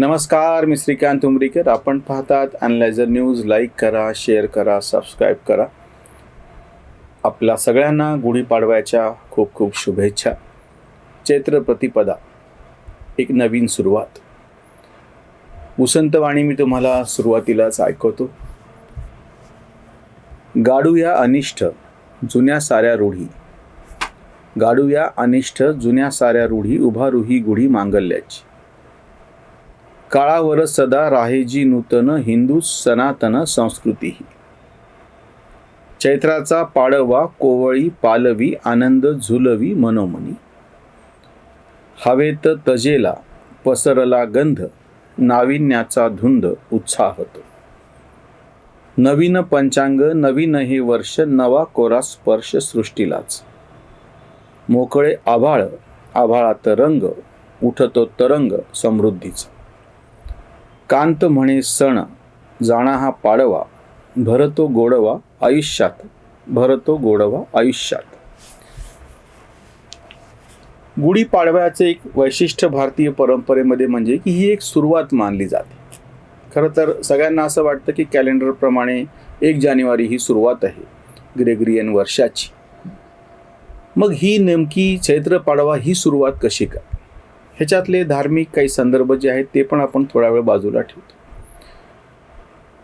नमस्कार मी श्रीकांत उमरीकर. आपण पाहतात अनलायझर न्यूज लाईक करा शेअर करा सबस्क्राईब करा. आपल्या सगळ्यांना गुढीपाडव्याच्या खूप खूप शुभेच्छा. चैत्र प्रतिपदा. एक नवीन सुरुवात. उसंतवाणी मी तुम्हाला सुरुवातीलाच ऐकवतो. गाडूया अनिष्ठ जुन्या साऱ्या रूढी. गाडूया अनिष्ठ जुन्या साऱ्या रूढी उभारुही गुढी मांगल्याची. काळावर सदा राहेजी नूतन हिंदू सनातन संस्कृती. ही चैत्राचा पाडवा कोवळी पालवी आनंद झुलवी मनोमनी. हवेत तजेला पसरला गंध नाविन्याचा धुंद उत्साह होतो. नवीन पंचांग नवीन हे वर्ष नवा कोरा स्पर्श सृष्टीलाच. मोकळे आभाळ आभाळात रंग उठतो तरंग समृद्धीचा. कांत म्हणे सण जाणा हा पाडवा भरतो गोडवा आयुष्यात भरतो गोडवा आयुष्यात. गुढीपाडव्याचे एक वैशिष्ट्य भारतीय परंपरेमध्ये म्हणजे की ही एक सुरुवात मानली जाते. खरं तर सगळ्यांना असं वाटतं की कॅलेंडरप्रमाणे एक जानेवारी ही सुरुवात आहे ग्रेगरियन वर्षाची. मग ही नेमकी चैत्र पाडवा ही सुरुवात कशी काय ह्याच्यातले धार्मिक काही संदर्भ जे आहेत ते पण आपण थोडा वेळ बाजूला ठेवतो.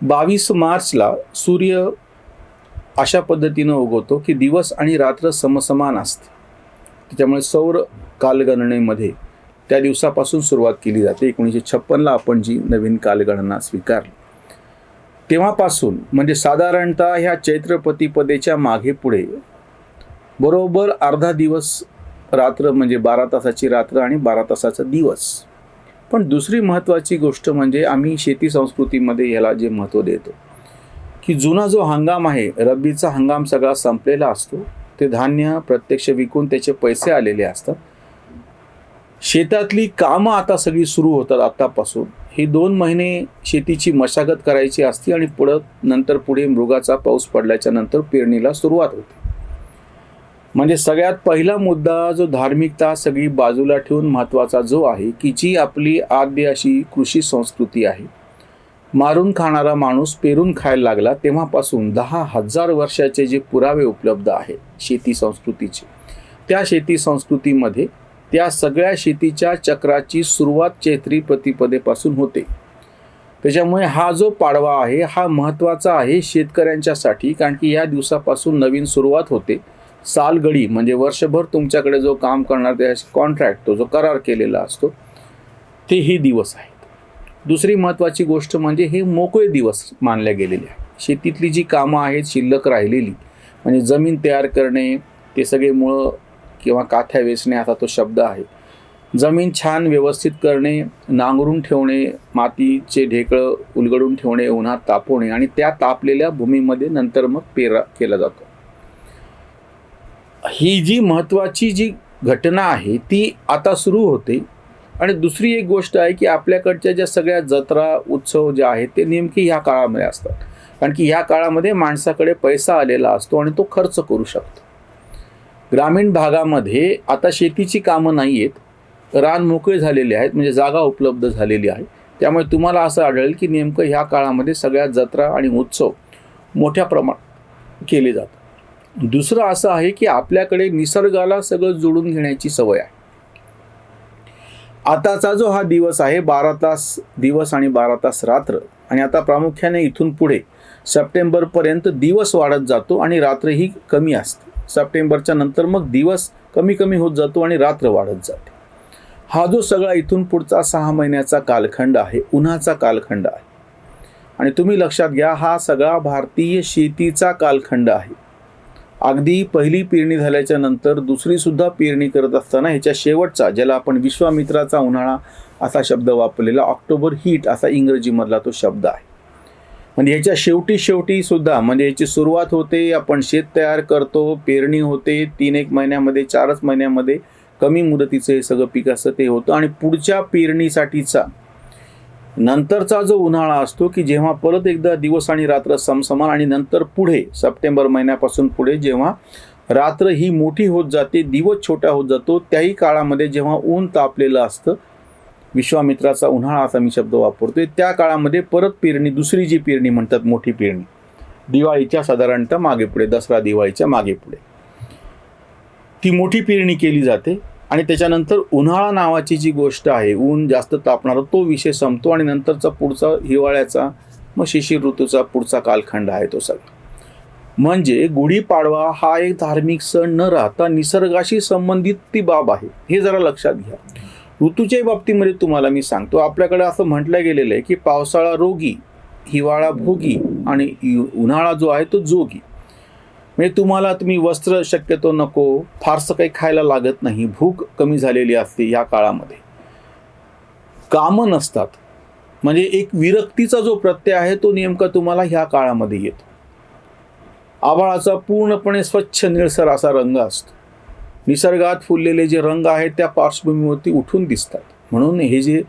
बावीस मार्चला सूर्य अशा पद्धतीनं उगवतो की दिवस आणि रात्र समसमान असते. त्याच्यामुळे सौर कालगणनेमध्ये त्या दिवसापासून सुरुवात केली जाते. एकोणीसशे छप्पनला आपण जी नवीन कालगणना स्वीकारली. तेव्हापासून म्हणजे साधारणतः ह्या चैत्रपतीपदेच्या मागे पुढे बरोबर अर्धा दिवस रात्र म्हणजे बारा तासाची रात्र आणि बारा तासाचा दिवस. पण दुसरी महत्त्वाची गोष्ट म्हणजे आम्ही शेती संस्कृतीमध्ये ह्याला जे महत्त्व देतो. की जुना जो हंगाम आहे रब्बीचा हंगाम सगळा संपलेला असतो ते धान्य प्रत्यक्ष विकून त्याचे पैसे आलेले असतात. शेतातली कामं आता सगळी सुरू होतात आत्तापासून हे दोन महिने शेतीची मशागत करायची असते आणि पुढं नंतर पुढे मृगाचा पाऊस पडल्याच्या नंतर पेरणीला सुरुवात होते. म्हणजे सगळ्यात पहिला मुद्दा जो धार्मिकता सगळी बाजूला ठेवून महत्त्वाचा जो आहे की जी आपली आद्य अशी कृषी संस्कृती आहे. मारून खाणारा माणूस पेरून खायला लागला तेव्हापासून दहा हजार वर्षाचे जे पुरावे उपलब्ध आहेत शेती संस्कृतीचे त्या शेती संस्कृतीमध्ये त्या सगळ्या शेतीच्या चक्राची सुरुवात चैत्री प्रतिपदेपासून होते. त्याच्यामुळे हा जो पाडवा आहे हा महत्त्वाचा आहे शेतकऱ्यांच्यासाठी कारण की या दिवसापासून नवीन सुरुवात होते. सालगडी म्हणजे वर्षभर तुमच्याकडे जो काम करणार त्या कॉन्ट्रॅक्ट तो जो करार केलेला असतो ते हे दिवस आहेत. दुसरी महत्त्वाची गोष्ट म्हणजे हे मोकळे दिवस मानले गेलेले आहे शेतीतली जी कामं आहेत शिल्लक राहिलेली म्हणजे जमीन तयार करणे ते सगळे मुळं किंवा काथ्या वेचणे असा तो शब्द आहे. जमीन छान व्यवस्थित करणे नांगरून ठेवणे मातीचे ढेकळं उलगडून ठेवणे उन्हात तापवणे आणि त्या तापलेल्या भूमीमध्ये नंतर मग पेरा केला जातो. ही जी महत्त्वाची जी घटना आहे ती आता सुरू होते. आणि दुसरी एक गोष्ट आहे की आपल्याकडच्या ज्या सगळ्या जत्रा उत्सव जे आहेत ते नेमके ह्या काळामध्ये असतात. कारण की ह्या काळामध्ये माणसाकडे पैसा आलेला असतो आणि तो खर्च करू शकतो. ग्रामीण भागामध्ये आता शेतीची कामं नाही आहेत रान मोकळे झालेले आहेत म्हणजे जागा उपलब्ध झालेली आहे. त्यामुळे तुम्हाला असं आढळेल की नेमकं ह्या काळामध्ये सगळ्या जत्रा आणि उत्सव मोठ्या प्रमाणात केले जातात. दुसरं असं आहे की आपल्याकडे निसर्गाला सगळं जोडून घेण्याची सवय आहे. आताचा जो हा दिवस आहे बारा तास दिवस आणि बारा तास रात्र आणि आता प्रामुख्याने इथून पुढे सप्टेंबरपर्यंत दिवस वाढत जातो आणि रात्रही कमी असते. सप्टेंबरच्या नंतर मग दिवस कमी कमी होत जातो आणि रात्र वाढत जाते. हा जो सगळा इथून पुढचा सहा महिन्याचा कालखंड आहे उन्हाचा कालखंड आहे. आणि तुम्ही लक्षात घ्या हा सगळा भारतीय शेतीचा कालखंड आहे. अगदी पहिली पेरणी झाल्याच्यानंतर दुसरीसुद्धा पेरणी करत असताना ह्याच्या शेवटचा ज्याला आपण विश्वामित्राचा उन्हाळा असा शब्द वापरलेला ऑक्टोबर हीट असा इंग्रजीमधला तो शब्द आहे. म्हणजे ह्याच्या शेवटी शेवटी सुद्धा म्हणजे याची सुरुवात होते आपण शेत तयार करतो पेरणी होते तीन एक महिन्यामध्ये चारच महिन्यामध्ये कमी मुदतीचं हे सगळं पीक असतं ते होतं. आणि पुढच्या पेरणीसाठीचा नंतरचा जो उन्हाळा असतो की जेव्हा परत एकदा दिवस आणि रात्र समसमान आणि नंतर पुढे सप्टेंबर महिन्यापासून पुढे जेव्हा रात्र ही मोठी होत जाते दिवस छोटा होत जातो त्याही काळामध्ये जेव्हा ऊन तापलेलं असतं विश्वामित्राचा उन्हाळा असा मी शब्द वापरतोय त्या काळामध्ये परत पेरणी दुसरी जी पेरणी म्हणतात मोठी पेरणी. दिवाळीच्या साधारणतः मागे पुढे दसरा दिवाळीच्या मागे पुढे. ती मोठी पेरणी केली जाते. आणि त्याच्यानंतर उन्हाळा नावाची जी गोष्ट आहे ऊन जास्त तापणारा तो विषय संपतो आणि नंतरचा पुढचा हिवाळ्याचा मग शिशिर ऋतूचा पुढचा कालखंड आहे तो सगळा. म्हणजे गुढीपाडवा हा एक धार्मिक सण न राहता निसर्गाशी संबंधित ती बाब आहे. हे जरा लक्षात घ्या. ऋतूच्याही बाबतीमध्ये तुम्हाला मी सांगतो आपल्याकडे असं म्हटलं गेलेलं आहे की पावसाळा रोगी हिवाळा भोगी आणि उन्हाळा जो आहे तो जोगी. म्हणजे तुम्हाला तुम्ही वस्त्र शक्यतो नको फारसं काही खायला लागत नाही भूक कमी झालेली असते या काळामध्ये. कामं नसतात. म्हणजे एक विरक्तीचा जो प्रत्यय आहे तो नेमका तुम्हाला ह्या काळामध्ये येतो. आभाळाचा पूर्णपणे स्वच्छ निळसर असा रंग असतो. निसर्गात फुललेले जे रंग आहेत त्या पार्श्वभूमीवरती उठून दिसतात. म्हणून हे जे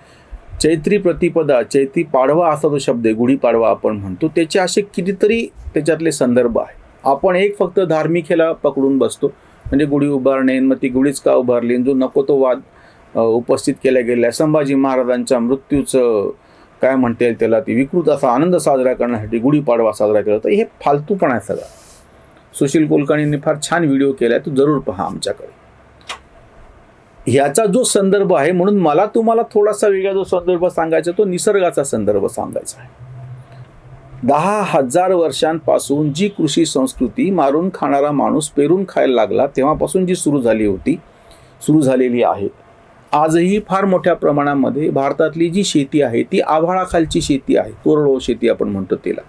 चैत्री प्रतिपदा चैत्री पाडवा असा जो शब्द आहे गुढीपाडवा आपण म्हणतो त्याचे असे कितीतरी त्याच्यातले संदर्भ आहे आपण एक फक्त धार्मिक ह्याला पकडून बसतो. म्हणजे गुढी उभारणे मग ती गुढीच का उभारली? जो नको तो वाद उपस्थित केला गेला संभाजी महाराजांच्या मृत्यूचं काय म्हणता येईल त्याला? ती विकृत असा आनंद साजरा करण्यासाठी गुढीपाडवा साजरा केला. तर हे फालतूपणा आहे सगळा. सुशील कुलकर्णींनी फार छान व्हिडिओ केला आहे तो जरूर पहा आमच्याकडे. ह्याचा जो संदर्भ आहे म्हणून मला तुम्हाला थोडासा वेगळा जो संदर्भ सांगायचा तो निसर्गाचा संदर्भ सांगायचा आहे. दहा हजार वर्षांपासून जी कृषी संस्कृती मारून खाणारा माणूस पेरून खायला लागला तेव्हापासून जी सुरू झाली होती सुरू झालेली आहे. आजही फार मोठ्या प्रमाणामध्ये भारतातली जी शेती आहे ती आभाळाखालची शेती आहे कोरडवाहू शेती आपण म्हणतो तिला.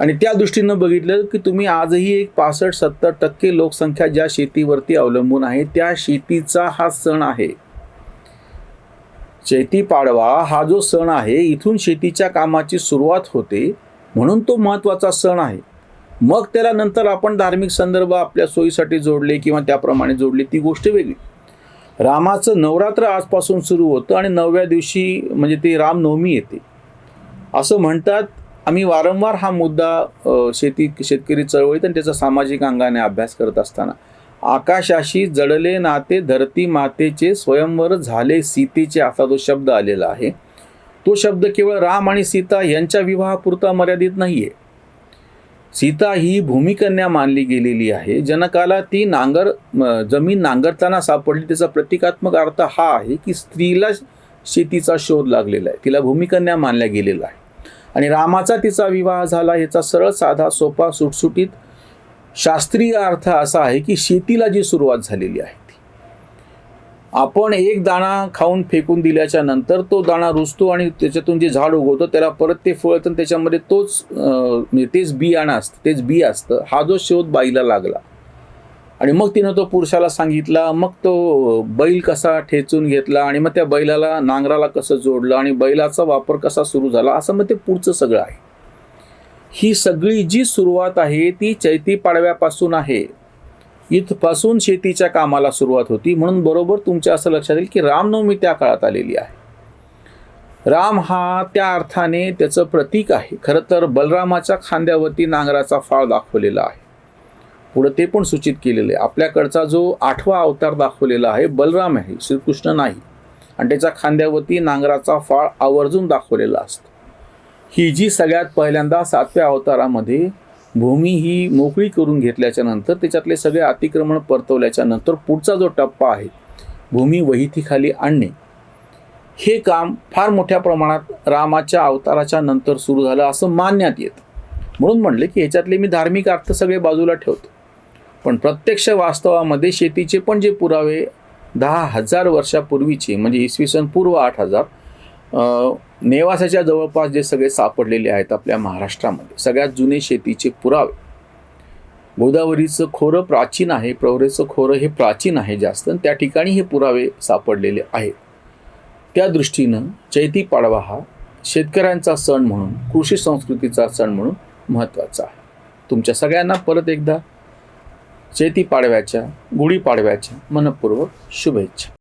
आणि त्या दृष्टीनं बघितलं की तुम्ही आजही एक पासष्ट सत्तर टक्के लोकसंख्या ज्या शेतीवरती अवलंबून आहे त्या शेतीचा हा सण आहे. शेती पाडवा हा जो सण आहे इथून शेतीच्या कामाची सुरुवात होते. म्हणून तो महत्त्वाचा सण आहे. मग त्याला नंतर आपण धार्मिक संदर्भ आपल्या सोयीसाठी जोडले किंवा त्याप्रमाणे जोडले ती गोष्ट वेगळी. रामाचं नवरात्र आजपासून सुरू होतं आणि नवव्या दिवशी म्हणजे ते रामनवमी येते. असं म्हणतात आम्ही वारंवार हा मुद्दा शेती शेतकरी चळवळीत आणि त्याचा सामाजिक अंगाने अभ्यास करत असताना. आकाशाशी जडले नाते धरती मातेचे स्वयंवर झाले सीतेचे असा जो शब्द आलेला आहे. तो शब्द केवळ राम आणि सीता यांच्या विवाहापुरता मर्यादित नाही आहे सीता ही भूमिकन्या मानली गेलेली आहे. जनकाला ती नांगर म, जमीन नांगरताना सापडली. त्याचा प्रतिकात्मक अर्थ हा आहे की स्त्रीला शेतीचा शोध लागलेला आहे. तिला भूमिकन्या मानल्या गेलेला आहे आणि रामाचा तिचा विवाह झाला याचा सरळ साधा सोपा सुटसुटीत शास्त्रीय अर्थ असा आहे की शेतीला जी सुरुवात झालेली आहे. आपण एक दाणा खाऊन फेकून दिल्याच्या नंतर तो दाणा रुजतो आणि त्याच्यातून जे झाड उगवतं त्याला परत ते फळ तर त्याच्यामध्ये तोच म्हणजे तेच बियाणं असतं तेच बी असतं. हा जो शोध बाईला लागला. आणि मग तिनं तो पुरुषाला सांगितला मग तो बैल कसा ठेचून घेतला आणि मग त्या बैलाला नांगराला कसं जोडलं आणि बैलाचा वापर कसा सुरू झाला असं मग ते पुढचं सगळं आहे. ही सगळी जी सुरुवात आहे ती चैती पाडव्यापासून आहे. इथपासून शेतीच्या कामाला सुरुवात होती. म्हणून बरोबर तुमच्या असं लक्षात येईल की रामनवमी त्या काळात आलेली आहे. राम हा त्या अर्थाने त्याचं प्रतीक आहे. खरं तर बलरामाच्या खांद्यावरती नांगराचा फाळ दाखवलेला आहे. पुढं ते पण सूचित केलेलं आहे. आपल्याकडचा जो आठवा अवतार दाखवलेला आहे बलराम आहे श्रीकृष्ण नाही. आणि त्याच्या खांद्यावरती नांगराचा फाळ आवर्जून दाखवलेला असतो. ही जी सगळ्यात पहिल्यांदा सातव्या अवतारामध्ये भूमी ही मोकळी करून घेतल्याच्या नंतर त्याच्यातले सगळे अतिक्रमण परतवल्याच्या नंतर पुढचा जो टप्पा आहे भूमी वहितीखाली आणणे हे काम फार मोठ्या प्रमाणात रामाच्या अवताराच्या नंतर सुरू झालं असं मानण्यात येतं. म्हणून म्हणले की ह्याच्यातले मी धार्मिक अर्थ सगळे बाजूला ठेवतो. पण प्रत्यक्ष वास्तवामध्ये शेतीचे पण जे पुरावे दहा हजार वर्षापूर्वीचे म्हणजे इसवी सन पूर्व आठ हजार नेवासाच्या जवळपास जे सगळे सापडलेले आहेत आपल्या महाराष्ट्रामध्ये सगळ्यात जुने शेतीचे पुरावे. गोदावरीचं खोरं प्राचीन आहे प्रवरेचं खोरं हे प्राचीन आहे जास्त आणि त्या ठिकाणी हे पुरावे सापडलेले आहेत. त्या दृष्टीनं चैती पाडवा हा शेतकऱ्यांचा सण म्हणून कृषी संस्कृतीचा सण म्हणून महत्त्वाचा आहे. तुमच्या सगळ्यांना परत एकदा चैती पाडव्याच्या गुढीपाडव्याच्या मनपूर्वक शुभेच्छा.